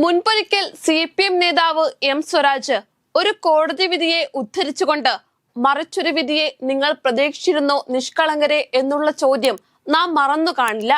മുൻപൊരിക്കൽ C P M നേതാവ് M Swaraj ഒരു കോടതി വിധിയെ ഉദ്ധരിച്ചുകൊണ്ട് മറിച്ചൊരു വിധിയെ നിങ്ങൾ പ്രതീക്ഷിച്ചിരുന്നോ നിഷ്കളങ്കരെ എന്നുള്ള ചോദ്യം നാം മറന്നു കാണില്ല.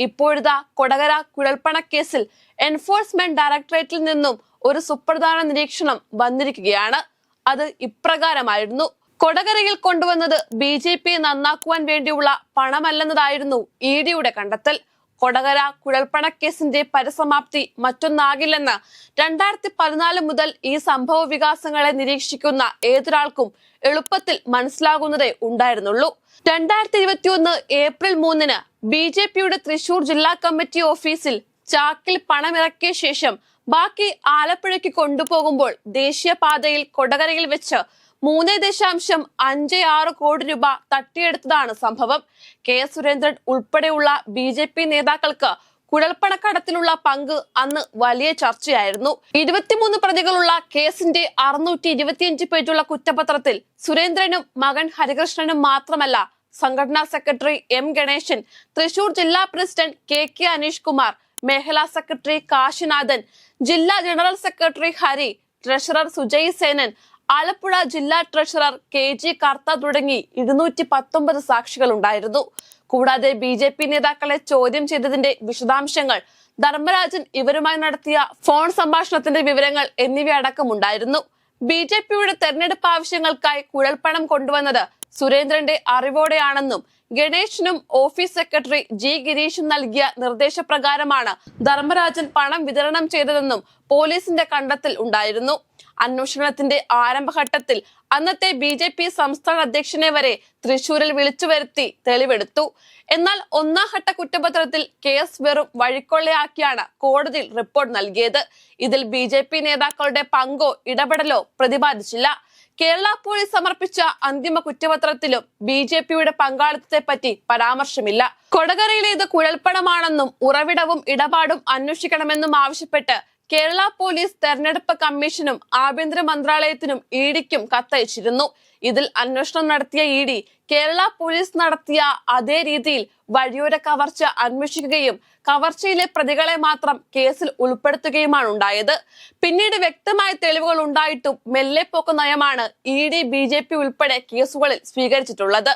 ഇപ്പോഴിതാ കൊടകര കുഴൽപ്പണക്കേസിൽ എൻഫോഴ്സ്മെന്റ് ഡയറക്ടറേറ്റിൽ നിന്നും ഒരു സുപ്രധാന നിരീക്ഷണം വന്നിരിക്കുകയാണ്. അത് ഇപ്രകാരമായിരുന്നു. കൊടകരയിൽ കൊണ്ടുവന്നത് ബി ജെ പി നന്നാക്കുവാൻ വേണ്ടിയുള്ള പണമല്ലെന്നതായിരുന്നു ഇ ഡിയുടെ കണ്ടെത്തൽ. കൊടകര കുഴൽപ്പണക്കേസിന്റെ പരസമാപ്തി മറ്റൊന്നാകില്ലെന്ന് രണ്ടായിരത്തി പതിനാല് മുതൽ ഈ സംഭവ വികാസങ്ങളെ നിരീക്ഷിക്കുന്ന ഏതൊരാൾക്കും എളുപ്പത്തിൽ മനസ്സിലാകുന്നതേ ഉണ്ടായിരുന്നുള്ളൂ. രണ്ടായിരത്തി ഇരുപത്തിയൊന്ന് ഏപ്രിൽ മൂന്നിന് ബി ജെ പിയുടെ തൃശൂർ ജില്ലാ കമ്മിറ്റി ഓഫീസിൽ ചാക്കിൽ പണമിറക്കിയ ശേഷം ബാക്കി ആലപ്പുഴയ്ക്ക് കൊണ്ടുപോകുമ്പോൾ ദേശീയപാതയിൽ കൊടകരയിൽ വെച്ച് മൂന്ന് ദശാംശം അഞ്ച് ആറ് കോടി രൂപ തട്ടിയെടുത്തതാണ് സംഭവം. കെ സുരേന്ദ്രൻ ഉൾപ്പെടെയുള്ള ബി ജെ പി നേതാക്കൾക്ക് കുഴൽപ്പണക്കടത്തിലുള്ള പങ്ക് അന്ന് വലിയ ചർച്ചയായിരുന്നു. ഇരുപത്തിമൂന്ന് പ്രതികളുള്ള കേസിന്റെ അറുന്നൂറ്റി ഇരുപത്തിയഞ്ച് പേജുള്ള കുറ്റപത്രത്തിൽ സുരേന്ദ്രനും മകൻ ഹരികൃഷ്ണനും മാത്രമല്ല സംഘടനാ സെക്രട്ടറി എം ഗണേശൻ തൃശൂർ ജില്ലാ president K K Aneesh Kumar മേഖലാ സെക്രട്ടറി കാശിനാഥൻ ജില്ലാ general secretary Hari treasurer Sujay Senan Alappuzha ജില്ലാ ട്രഷറർ കെ ജി കർത്ത തുടങ്ങി ഇരുന്നൂറ്റി പത്തൊമ്പത് സാക്ഷികൾ ഉണ്ടായിരുന്നു. കൂടാതെ ബി ജെ പി നേതാക്കളെ ചോദ്യം ചെയ്തതിന്റെ വിശദാംശങ്ങൾ ധർമ്മരാജൻ ഇവരുമായി നടത്തിയ ഫോൺ സംഭാഷണത്തിന്റെ വിവരങ്ങൾ എന്നിവയടക്കമുണ്ടായിരുന്നു ബി ജെ പിയുടെ തെരഞ്ഞെടുപ്പ് ആവശ്യങ്ങൾക്കായി കുഴൽപ്പണം കൊണ്ടുവന്നത് സുരേന്ദ്രന്റെ അറിവോടെയാണെന്നും ഗണേശനും ഓഫീസ് സെക്രട്ടറി ജി ഗിരീഷും നൽകിയ നിർദ്ദേശപ്രകാരമാണ് ധർമ്മരാജൻ പണം വിതരണം ചെയ്തതെന്നും പോലീസിന്റെ കണ്ടെത്തൽ ഉണ്ടായിരുന്നു. അന്വേഷണത്തിന്റെ ആരംഭഘട്ടത്തിൽ അന്നത്തെ ബി ജെ പി സംസ്ഥാന അധ്യക്ഷനെ വരെ തൃശൂരിൽ വിളിച്ചു വരുത്തി തെളിവെടുത്തു. എന്നാൽ ഒന്നാം ഘട്ട കുറ്റപത്രത്തിൽ കേസ് വെറും വഴിക്കൊള്ളയാക്കിയാണ് കോടതിയിൽ റിപ്പോർട്ട് നൽകിയത്. ഇതിൽ ബി നേതാക്കളുടെ പങ്കോ ഇടപെടലോ പ്രതിപാദിച്ചില്ല. കേരള പോലീസ് സമർപ്പിച്ച അന്തിമ കുറ്റപത്രത്തിലും ബി ജെ പിയുടെ പങ്കാളിത്തത്തെ പറ്റി പരാമർശമില്ല. കൊടകരയിലെ ഇത് കുഴൽപ്പണമാണെന്നും ഉറവിടവും ഇടപാടും അന്വേഷിക്കണമെന്നും ആവശ്യപ്പെട്ട് കേരള പോലീസ് തെരഞ്ഞെടുപ്പ് കമ്മീഷനും ആഭ്യന്തര മന്ത്രാലയത്തിനും ഇ ഡിക്കും കത്തയച്ചിരുന്നു. ഇതിൽ അന്വേഷണം നടത്തിയ ഇ ഡി കേരള പോലീസ് നടത്തിയ അതേ രീതിയിൽ വഴിയോര കവർച്ച അന്വേഷിക്കുകയും കവർച്ചയിലെ പ്രതികളെ മാത്രം കേസിൽ ഉൾപ്പെടുത്തുകയുമാണ് ഉണ്ടായത്. പിന്നീട് വ്യക്തമായ തെളിവുകൾ ഉണ്ടായിട്ടും മെല്ലെ പോക്ക് നയമാണ് E D B J P ഉൾപ്പെടെ കേസുകളിൽ സ്വീകരിച്ചിട്ടുള്ളത്.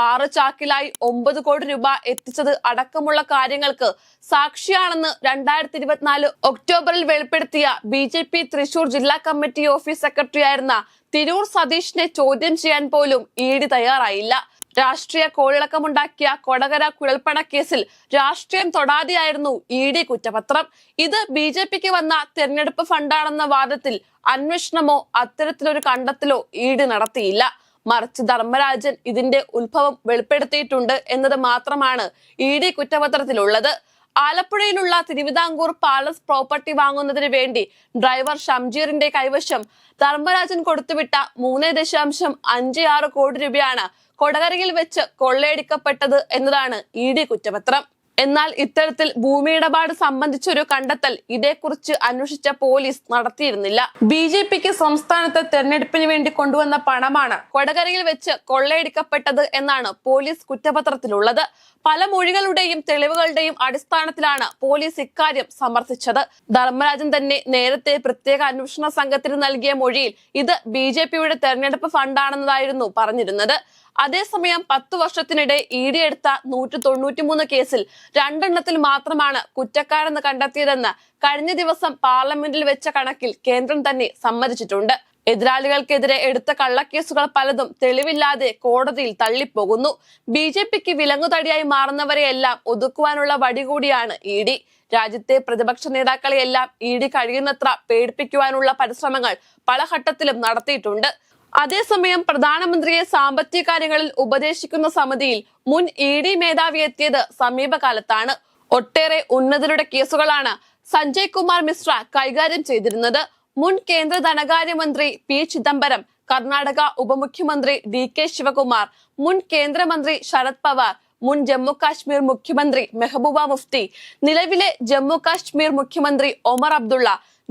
ആറ് ചാക്കിലായി ഒമ്പത് കോടി രൂപ എത്തിച്ചത് അടക്കമുള്ള കാര്യങ്ങൾക്ക് സാക്ഷിയാണെന്ന് രണ്ടായിരത്തി ഇരുപത്തിനാല് ഒക്ടോബറിൽ വെളിപ്പെടുത്തിയ ബി ജെ പി തൃശൂർ ജില്ലാ കമ്മിറ്റി ഓഫീസ് സെക്രട്ടറി ആയിരുന്ന തിരൂർ സതീഷിനെ ചോദ്യം ചെയ്യാൻ പോലും ഇ ഡി തയ്യാറായില്ല. രാഷ്ട്രീയ കോളിളക്കമുണ്ടാക്കിയ കൊടകര കുഴൽപ്പണ കേസിൽ രാഷ്ട്രീയം തൊടാതെയായിരുന്നു ഇ ഡി കുറ്റപത്രം. ഇത് ബി ജെ പിക്ക് വന്ന തെരഞ്ഞെടുപ്പ് ഫണ്ടാണെന്ന വാദത്തിൽ അന്വേഷണമോ അത്തരത്തിലൊരു കണ്ടെത്തലോ ഇ ഡി നടത്തിയില്ല. മറിച്ച് ധർമ്മരാജൻ ഇതിന്റെ ഉത്ഭവം വെളിപ്പെടുത്തിയിട്ടുണ്ട് എന്നത് മാത്രമാണ് ഇ ഡി കുറ്റപത്രത്തിലുള്ളത്. ആലപ്പുഴയിലുള്ള തിരുവിതാംകൂർ പാലസ് പ്രോപ്പർട്ടി വാങ്ങുന്നതിന് വേണ്ടി ഡ്രൈവർ ഷംജീറിന്റെ കൈവശം ധർമ്മരാജൻ കൊടുത്തുവിട്ട മൂന്ന് ദശാംശം അഞ്ച് ആറ് കോടി രൂപയാണ് കൊടകരയിൽ വെച്ച് കൊള്ളയടിക്കപ്പെട്ടത് എന്നതാണ് ഇ ഡി കുറ്റപത്രം. എന്നാൽ ഇത്തരത്തിൽ ഭൂമി ഇടപാട് സംബന്ധിച്ചൊരു കണ്ടെത്തൽ ഇതേക്കുറിച്ച് അന്വേഷിച്ച പോലീസ് നടത്തിയിരുന്നില്ല. ബി ജെ പിക്ക് സംസ്ഥാനത്ത് തെരഞ്ഞെടുപ്പിന് വേണ്ടി കൊണ്ടുവന്ന പണമാണ് കൊടകരയിൽ വെച്ച് കൊള്ളയടിക്കപ്പെട്ടത് എന്നാണ് പോലീസ് കുറ്റപത്രത്തിലുള്ളത്. പല മൊഴികളുടെയും തെളിവുകളുടെയും അടിസ്ഥാനത്തിലാണ് പോലീസ് ഇക്കാര്യം സമർത്ഥിച്ചത്. ധർമ്മരാജൻ തന്നെ നേരത്തെ പ്രത്യേക അന്വേഷണ സംഘത്തിന് നൽകിയ മൊഴിയിൽ ഇത് ബി ജെ പിയുടെ തെരഞ്ഞെടുപ്പ് ഫണ്ടാണെന്നതായിരുന്നു പറഞ്ഞിരുന്നത്. അതേസമയം പത്തു വർഷത്തിനിടെ ഇ ഡി എടുത്ത നൂറ്റി തൊണ്ണൂറ്റിമൂന്ന് കേസിൽ രണ്ടെണ്ണത്തിൽ മാത്രമാണ് കുറ്റക്കാരെന്ന് കണ്ടെത്തിയതെന്ന് കഴിഞ്ഞ ദിവസം പാർലമെന്റിൽ വെച്ച കണക്കിൽ കേന്ദ്രം തന്നെ സമ്മതിച്ചിട്ടുണ്ട്. എതിരാളികൾക്കെതിരെ എടുത്ത കള്ളക്കേസുകൾ പലതും തെളിവില്ലാതെ കോടതിയിൽ തള്ളിപ്പോകുന്നു. ബി ജെ പിക്ക് വിലങ്ങുതടിയായി മാറുന്നവരെയെല്ലാം ഒതുക്കുവാനുള്ള വടി കൂടിയാണ് ഇ ഡി. രാജ്യത്തെ പ്രതിപക്ഷ നേതാക്കളെയെല്ലാം ഇ ഡി കഴിയുന്നത്ര പേടിപ്പിക്കുവാനുള്ള പരിശ്രമങ്ങൾ പല ഘട്ടത്തിലും നടത്തിയിട്ടുണ്ട്. അതേസമയം പ്രധാനമന്ത്രിയെ സാമ്പത്തിക കാര്യങ്ങളിൽ ഉപദേശിക്കുന്ന സമിതിയിൽ മുൻ ഇ ഡി മേധാവി എത്തിയത് സമീപകാലത്താണ്. ഒട്ടേറെ ഉന്നതരുടെ കേസുകളാണ് സഞ്ജയ് കുമാർ മിശ്ര കൈകാര്യം ചെയ്തിരുന്നത്. മുൻ കേന്ദ്ര ധനകാര്യമന്ത്രി പി ചിദംബരം കർണാടക ഉപമുഖ്യമന്ത്രി ഡി കെ ശിവകുമാർ മുൻ കേന്ദ്രമന്ത്രി ശരത് പവാർ മുൻ ജമ്മു കാശ്മീർ മുഖ്യമന്ത്രി മെഹബൂബ മുഫ്തി നിലവിലെ ജമ്മു കാശ്മീർ മുഖ്യമന്ത്രി ഒമർ അബ്ദുള്ള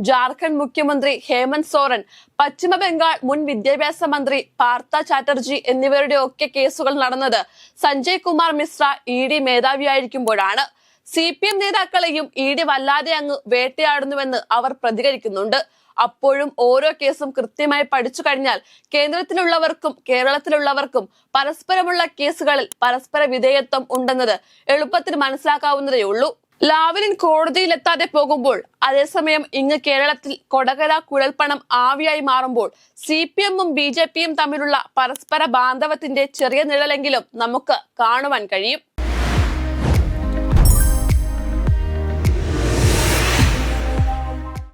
ജാർഖണ്ഡ് മുഖ്യമന്ത്രി ഹേമന്ത് സോറൻ പശ്ചിമ ബംഗാൾ മുൻ വിദ്യാഭ്യാസ മന്ത്രി പാർത്ഥ ചാറ്റർജി എന്നിവരുടെ ഒക്കെ കേസുകൾ നടന്നത് സഞ്ജയ് കുമാർ മിശ്ര ഇ ഡി മേധാവിയായിരിക്കുമ്പോഴാണ് സി പി എം നേതാക്കളെയും ഇ ഡി വല്ലാതെ അങ്ങ് വേട്ടയാടുന്നുവെന്ന് അവർ പ്രതികരിക്കുന്നുണ്ട്. അപ്പോഴും ഓരോ കേസും കൃത്യമായി പഠിച്ചു കഴിഞ്ഞാൽ കേന്ദ്രത്തിലുള്ളവർക്കും കേരളത്തിലുള്ളവർക്കും പരസ്പരമുള്ള കേസുകളിൽ പരസ്പര വിധേയത്വം ഉണ്ടെന്നത് എളുപ്പത്തിൽ മനസ്സിലാക്കാവുന്നതേ ഉള്ളൂ ലാവലിൻ കോടതിയിലെത്താതെ പോകുമ്പോൾ അതേസമയം ഇങ്ങ് കേരളത്തിൽ കൊടകര കുഴൽപ്പണം ആവിയായി മാറുമ്പോൾ സി പി എമ്മും ബി ജെ പിയും തമ്മിലുള്ള പരസ്പര ബാന്ധവത്തിന്റെ ചെറിയ നിഴലെങ്കിലും നമുക്ക് കാണുവാൻ കഴിയും.